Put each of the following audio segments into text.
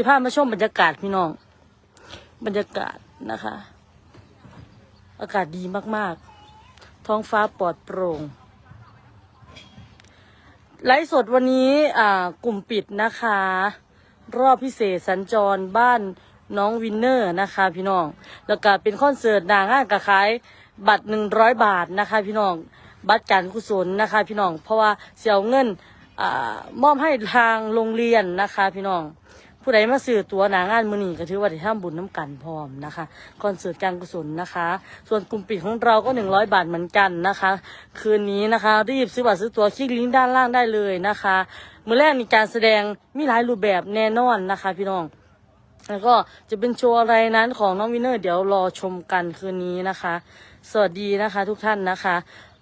สิพามาชมบรรยากาศพี่น้อง บรรยากาศนะคะ อากาศดีมากๆ ท้องฟ้าปลอดโปร่งไลฟ์สดวันนี้อ่ากลุ่มปิดนะคะ รอบพิเศษสัญจรบ้านน้องวินเนอร์นะคะ พี่น้อง แล้วก็เป็นคอนเสิร์ตนางงานกระขายบัตรหนึ่งร้อยบาทนะคะ พี่น้องบัตรการกุศลนะคะ พี่น้อง เพราะว่าเสียเงินอามอบให้ทางโรงเรียนนะคะ พี่น้อง ผู้ใดมาซื้อตัวหนางานมือนีก็ถือว่าได้ทำบุญน้ำกันพร้อมนะคะคอนเสิร์ตการกุศลนะคะ ส่วนกลุ่มปิดของเราก็หนึ่งร้อยบาทเหมือนกันนะคะ คืนนี้นะคะรีบซื้อบัตรซื้อตัวคลิกลิงก์ด้านล่างได้เลยนะคะมือแรกมีการแสดงมีหลายรูปแบบแน่นอนนะคะ พี่น้องแล้วก็จะเป็นโชว์อะไรนั้นของน้องวินเนอร์เดี๋ยวรอชมกันคืนนี้นะคะ สวัสดีนะคะ ทุกท่านนะคะ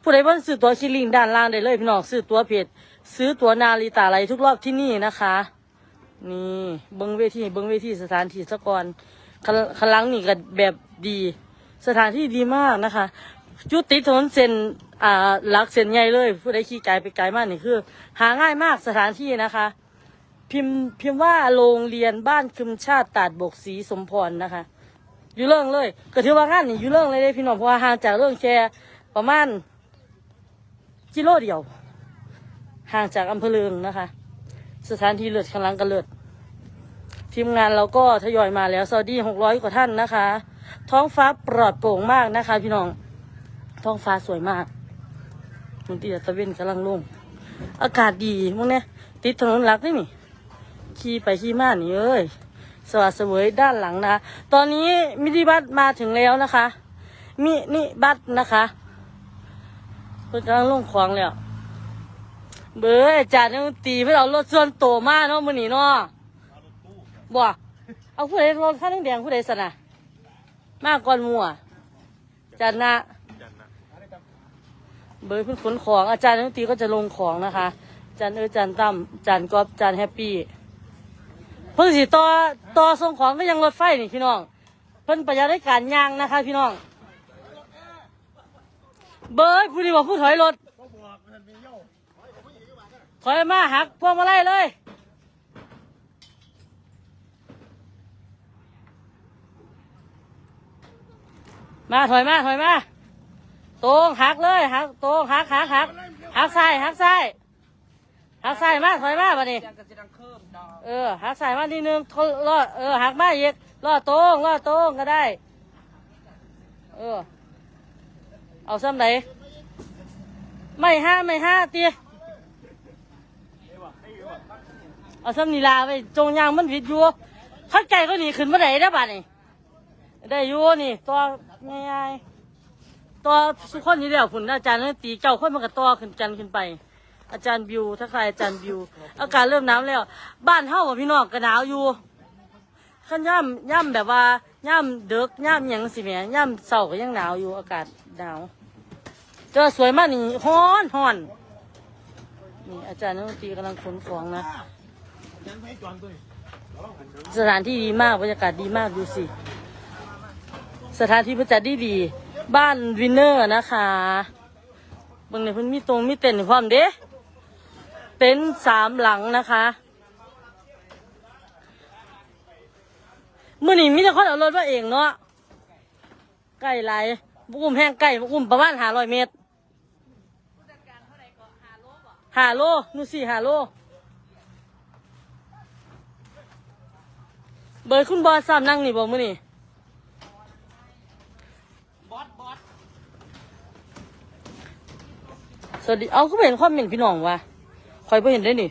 ผู้ใดว่านซื้อตัวคลิกลิงก์ด้านล่างได้เลยพี่น้องซื้อตัวเพจซื้อตัวนาฬิตาอะไรทุกรอบที่นี่นะคะ นี่เบิ้งเวทีเบิ้งเวทีสถานที่สะกอนขลังนี่ก็แบบดี สถานที่ดีมากนะคะจุดติดถนนเส้นอ่าหลักเส้นใหญ่เลย ผู้ใดขี่ไกลไปไกลมากนี่คือ หาง่ายมากสถานที่นะคะ พิมพ์พิมพ์ว่าโรงเรียนบ้านคึมชาติตาดบกศรีสมพรนะคะ อยู่เรื่องเลยก็ถือว่างานนี่อยู่เรื่องเลยเด้พี่น้องเพราะว่าห่างจากเรื่องแค่ประมาณกิโลเดียว ห่างจากอำเภอเลืองนะคะ สถานที่เลือดข้างหลังกันเลือด ทีมงานเราก็ทยอยมาแล้วสวัสดีหกร้อยกว่าท่านนะคะ ท้องฟ้าปลอดโปร่งมากนะคะ พี่น้อง ท้องฟ้าสวยมากมันตีตะเวนกำลังลง อากาศดีมั้งเนี่ยติดถนนหลักนี่นี่ขี่ไปขี่มานี่เอ้ยสวัสดิ์เวยด้านหลังนะคะตอนนี้มินิบัสมาถึงแล้วนะคะ มินิบัสนะคะเพิ่งกำลังลงของแล้ว เบอร์อาจารย์ยังตีเพื่อเอารถส่วนโตวมาเนาะมื้อนีเนาะ บ่เอาผู้ใดรถคันแดงผู้ใดสนะมาก่อนมัวจารย์นะเบอร์พิ่นขนของอาจารย์ยังตีก็จะลงของนะคะอาจารย์เออจารย์ตั้มอาจารย์กอฟอาจารย์แฮปปี้เพิ่นสิต่อต่อส่งของก็ยังรถไฟนี่พี่น้อง เพิ่นประหยัดในการย่างนะคะ พี่น้อง เบอร์ผู้นี้บอกผู้ถอยรถถอยมาหักพวงมาลัยเลย มาถอยมาถอยมาตรงหักเลยหักตรงหักหักหักหักซ้ายหักซ้ายหักซ้ายมาถอยมาบัดนี้เออหักซ้ายมาทีนึงทนรอดเออหักมาอีกรอดตรงรอดตรงก็ได้ เออ เอาซ้ำไหนไม่ห้าไม่ห้าเตี้ยเอาซ้ำนีลาไปจงยางมันผิดอยู่ข้าไก่ก็หนีขึ้นมาได้ได้บ้านี่ ได้อยู่นี่ ตัวง่ายๆตัวสุขคนนี้เดียวคุณอาจารย์นั่นตีเจ้าคนมันก็ตัวขึ้นจันขึ้นไป อาจารย์บิวถ้าใครอาจารย์บิว อากาศเริ่มหนาวแล้ว บ้านเฮาอะพี่น้องก็หนาวอยู่ขั้นย่ำย่ำแบบว่าย่ำเด็กย่ำหยังสิแหม่ย่ำเสาก็ยังหนาวอยู่อากาศหนาวเจอสวยมากนี่ฮ้อนฮ้อนนี่อาจารย์นักดนตรีกำลังขนของนะสถานที่ดีมากบรรยากาศดีมากดูสิ สถานที่ประจัดดีดี บ้านวินเนอร์นะคะเบางในเพิ่นมีตรงมีเต็นท์พร้อมเด้เต็นท์สามหลังนะคะมื่อนี้มีแต่คนเอารถมาเองเนาะใกล้ไรบุกุ้มแห้งใกล้บุกุ้มประมาณห้าร้อยเมตรหาโลนู่นสี่หาโล เบอร์คุณบอสซ้ำนั่งนี่บอกมือนี่ สวัสดี เอาเขาเห็นความเห็นพี่น้องวะคอยไปเห็นได้นี่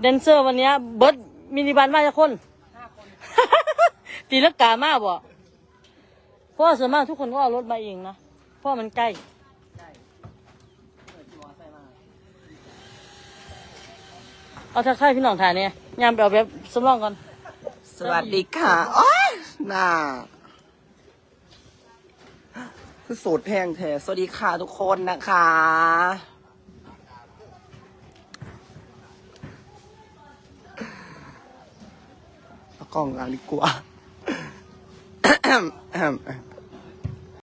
แดนเซอร์วันนี้เบิร์ดมินิบันมาจะคนตีลักกามากบ่เพราะว่าส่วนมากทุกคนก็เอารถมาเองนะ เพราะว่ามันใกล้เอาทักทายพี่น้องถ่ายเนี่ยยามไปเอาแบบสำรองก่อน สวัสดีค่ะ โอ้ยน่า คือสูตรแพงแท้สวัสดีค่ะทุกคนนะคะ กล้องล้างดีกว่า